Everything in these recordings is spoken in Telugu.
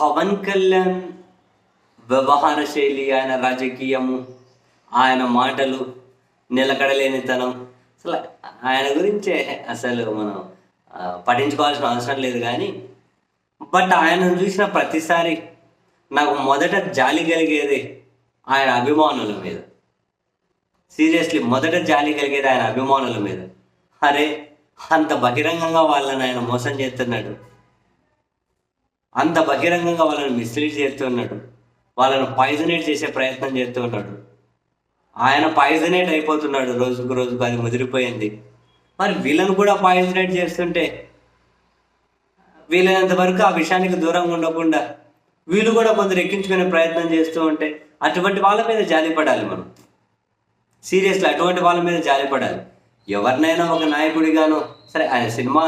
పవన్ కళ్యాణ్ వ్యవహార శైలి ఆయన రాజకీయము ఆయన మాటలు నిలకడలేనితనం. అసలు ఆయన గురించే అసలు మనం పఠించుకోవాల్సిన అవసరం లేదు కానీ బట్ ఆయన చూసిన ప్రతిసారి నాకు మొదట జాలి కలిగేది ఆయన అభిమానుల మీద. సీరియస్లీ మొదట జాలి కలిగేది ఆయన అభిమానుల మీద. అరే అంత బహిరంగంగా వాళ్ళని ఆయన మోసం చేస్తున్నాడు. అంత బహిరంగంగా వాళ్ళని మిస్లీడ్ చేస్తున్నాడు వాళ్ళని పాయిజనేట్ చేసే ప్రయత్నం చేస్తూ ఉన్నాడు. ఆయన పాయిజనేట్ అయిపోతున్నాడు. రోజుకు రోజుకు అది ముదిరిపోయింది. మరి వీళ్ళను కూడా పాయిజనేట్ చేస్తుంటే వీలైనంత వరకు ఆ విషయానికి దూరంగా ఉండకుండా వీళ్ళు కూడా కొందరు ఎక్కించుకునే ప్రయత్నం చేస్తూ ఉంటే అటువంటి వాళ్ళ మీద జాలి పడాలి మనం. సీరియస్లీ అటువంటి వాళ్ళ మీద జాలి పడాలి. ఎవరినైనా ఒక నాయకుడిగాను సరే ఆయన సినిమా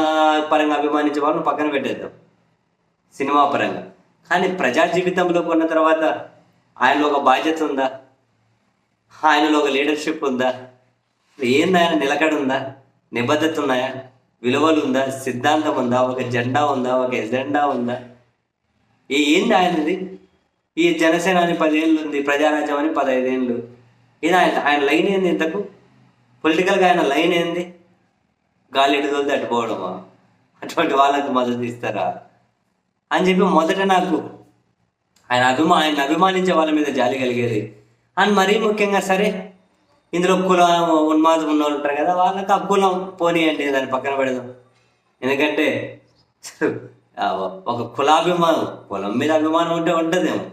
పరంగా అభిమానించే వాళ్ళని పక్కన పెట్టేద్దాం. సినిమా పరంగా. కానీ ప్రజా జీవితంలో కొన్న తర్వాత ఆయనలో ఒక బాధ్యత ఉందా? ఆయనలో ఒక లీడర్షిప్ ఉందా? ఏంది ఆయన నిలకడ ఉందా? నిబద్ధత ఉన్నాయా? విలువలు ఉందా? సిద్ధాంతం ఉందా? ఒక జెండా ఉందా? ఒక ఎజెండా ఉందా? ఈ ఏంది ఆయనది? ఈ జనసేన అని పదేళ్ళు ఉంది ప్రజారాజ్యం అని పదహైదేళ్ళు ఇది ఆయన ఆయన లైన్ ఏంది ఇంతకు? పొలిటికల్గా ఆయన లైన్ ఏంది? గాలి ఎటు తట్టుకోవడమా? అటువంటి వాళ్ళకి మద్దతు ఇస్తారా? అని చెప్పి మొదట నాకు ఆయన అభిమా ఆయన అభిమానించే వాళ్ళ మీద జాలి కలిగేది. అండ్ మరీ ముఖ్యంగా సరే ఇందులో కుల ఉన్మాదం ఉన్న వాళ్ళు ఉంటారు కదా వాళ్ళకి ఆ కులం పోనీయండి దాన్ని పక్కన పెడదాం. ఎందుకంటే ఒక కులాభిమానం కులం మీద అభిమానం ఉంటే ఉంటుందేమో.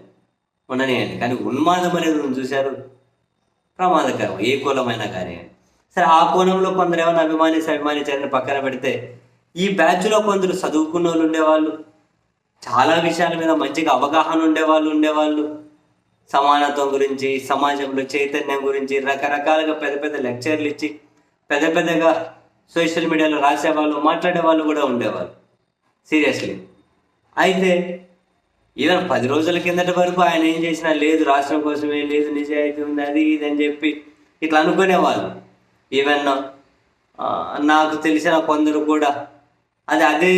ఉండనియండి. కానీ ఉన్మాదం అనేది చూశారు. ప్రమాదకరం. ఏ కులమైనా కానీ సరే ఆ కోణంలో కొందరు ఏమైనా అభిమానించి అభిమానించారని పక్కన పెడితే ఈ బ్యాచ్లో కొందరు చదువుకున్న వాళ్ళు ఉండేవాళ్ళు. చాలా విషయాల మీద మంచిగా అవగాహన ఉండేవాళ్ళు ఉండేవాళ్ళు. సమానత్వం గురించి సమాజంలో చైతన్యం గురించి రకరకాలుగా పెద్ద పెద్ద లెక్చర్లు ఇచ్చి పెద్ద పెద్దగా సోషల్ మీడియాలో రాసేవాళ్ళు మాట్లాడే వాళ్ళు కూడా ఉండేవాళ్ళు సీరియస్లీ. అయితే ఈవెన్ పది రోజుల కిందటి వరకు ఆయన ఏం చేసినా లేదు రాష్ట్రం కోసమే లేదు నిజాయితీ ఉంది అది ఇది అని చెప్పి ఇట్లా అనుకునేవాళ్ళు. ఈవెన్ నాకు తెలిసిన కొందరు కూడా అది అదే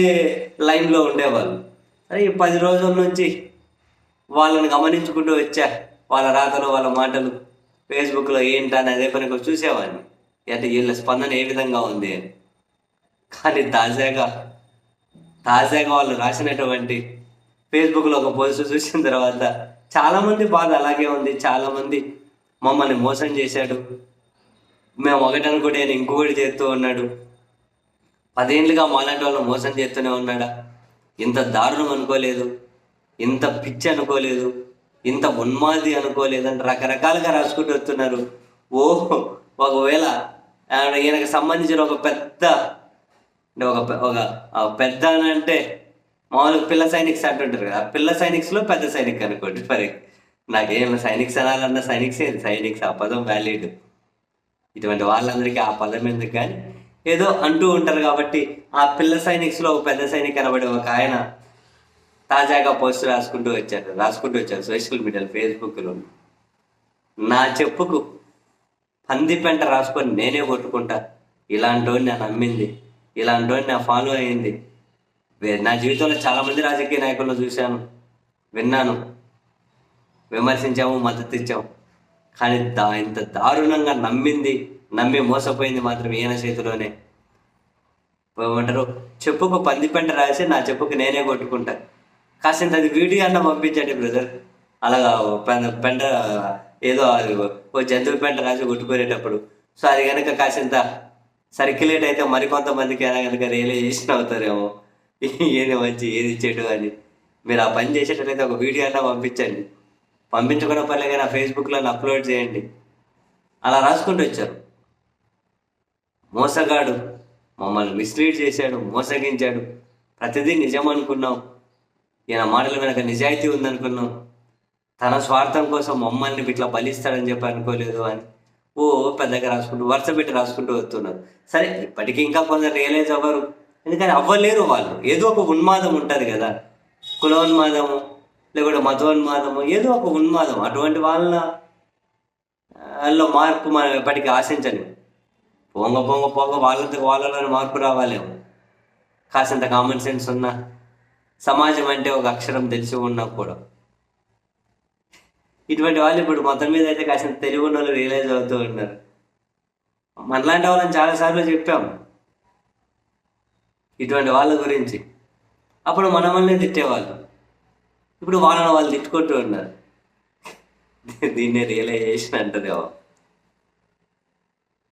లైన్లో ఉండేవాళ్ళు. సరే ఈ పది రోజుల నుంచి వాళ్ళని గమనించుకుంటూ వచ్చా. వాళ్ళ రాతలు వాళ్ళ మాటలు. ఫేస్బుక్లో ఏంటని అదే పనికి చూసేవాడిని. అంటే వీళ్ళ స్పందన ఏ విధంగా ఉంది అని. కానీ తాజాగా తాజాగా వాళ్ళు రాసినటువంటి ఫేస్బుక్లో ఒక పోస్ట్ చూసిన తర్వాత చాలామంది బాధ అలాగే ఉంది. చాలామంది మమ్మల్ని మోసం చేశాడు. మేము ఒకటి అనుకుంటే ఇంకొకటి చేస్తూ ఉన్నాడు. పదేళ్ళుగా మాలాంటి వాళ్ళని మోసం చేస్తూనే ఉన్నాడా? ఇంత దారుణం అనుకోలేదు ఇంత పిచ్చి అనుకోలేదు ఇంత ఉన్మాది అనుకోలేదు అని రకరకాలుగా రాసుకుంటూ వస్తున్నారు. ఓ ఒకవేళ ఆయన ఈయనకు సంబంధించిన ఒక పెద్ద అంటే ఒక ఒక పెద్ద అని అంటే మామూలుగా పిల్ల సైనిక్స్ అంటుంటారు కదా ఆ పిల్ల సైనిక్స్లో పెద్ద సైనిక్ అనుకోండి మరి. నాకేం సైనిక్స్ అనాలన్న సైనిక్స్ సైనిక్స్ ఆ పదం వ్యాలిడ్ ఇటువంటి వాళ్ళందరికీ ఆ పదం ఎందుకు కానీ ఏదో అంటూ ఉంటారు కాబట్టి ఆ పిల్ల సైనిక్స్లో ఒక పెద్ద సైనిక్ అనబడే ఒక ఆయన తాజాగా పోస్ట్ రాసుకుంటూ వచ్చారు. రాసుకుంటూ వచ్చారు సోషల్ మీడియాలో ఫేస్బుక్లో. నా చెప్పుకు పంది పెంట రాసుకొని నేనే కొట్టుకుంటా. ఇలాంటి నా నమ్మింది. ఇలాంటి నా ఫాలో అయింది. నా జీవితంలో చాలామంది రాజకీయ నాయకులను చూశాను. విన్నాను. విమర్శించాము మద్దతు ఇచ్చాము. కానీ దా ఇంత దారుణంగా నమ్మింది నమ్మి మోసపోయింది మాత్రం ఈయన చేతిలోనే. ఏమంటారు? చెప్పుకు పంది పెంట రాసి నా చెప్పుకు నేనే కొట్టుకుంటా. కాసింత అది వీడియో అన్న పంపించండి బ్రదర్. అలాగా పెంట ఏదో అది ఓ జంతువు పెంట రాసి కొట్టుకునేటప్పుడు. సో అది కనుక కాసింత సర్క్యులేట్ అయితే మరికొంతమందికి అయినా కనుక రియలైజేషన్ అవుతారేమో. ఏది మంచి ఏది చెడు అని. మీరు ఆ పని చేసేటట్లయితే ఒక వీడియో అన్నా పంపించండి. పంపించకుండా పర్లేదు కానీ ఆ ఫేస్బుక్లో అప్లోడ్ చేయండి. అలా రాసుకుంటూ వచ్చారు. మోసగాడు. మమ్మల్ని మిస్లీడ్ చేశాడు మోసగించాడు. ప్రతిదీ నిజం అనుకున్నాం ఈయన మాటల వెనక నిజాయితీ ఉందనుకున్నాం. తన స్వార్థం కోసం మమ్మల్ని ఇట్లా బలిస్తాడని చెప్పి అనుకోలేదు అని. ఓ పెద్దగా రాసుకుంటూ వరుస పెట్టి రాసుకుంటూ వస్తున్నారు. సరే ఇప్పటికీ ఇంకా కొందరు రియలైజ్ అవ్వరు. ఎందుకని అవ్వలేరు వాళ్ళు. ఏదో ఒక ఉన్మాదం ఉంటుంది కదా. కులోన్మాదము లేకుంటే మతోన్మాదము ఏదో ఒక ఉన్మాదం. అటువంటి వాళ్ళ వాళ్ళలో మార్పు మనం ఎప్పటికీ ఆశించలేము పొంగ పొంగ పొంగ వాళ్ళతో వాళ్ళలోనే మార్పు రావాలేమో. కాసింత కామన్ సెన్స్ ఉన్నా సమాజం అంటే ఒక అక్షరం తెలిసి ఉన్నా కూడా. ఇటువంటి వాళ్ళు ఇప్పుడు మొత్తం మీద అయితే కాసిన తెలివి ఉన్న వాళ్ళు రియలైజ్ అవుతూ ఉన్నారు. మనలాంటి వాళ్ళని చాలాసార్లు చెప్పాం. ఇటువంటి వాళ్ళ గురించి. అప్పుడు మనమల్ని తిట్టేవాళ్ళు. ఇప్పుడు వాళ్ళని వాళ్ళు తిట్టుకుంటూ ఉన్నారు. దీన్నే రియలైజేషన్ అంటారేమో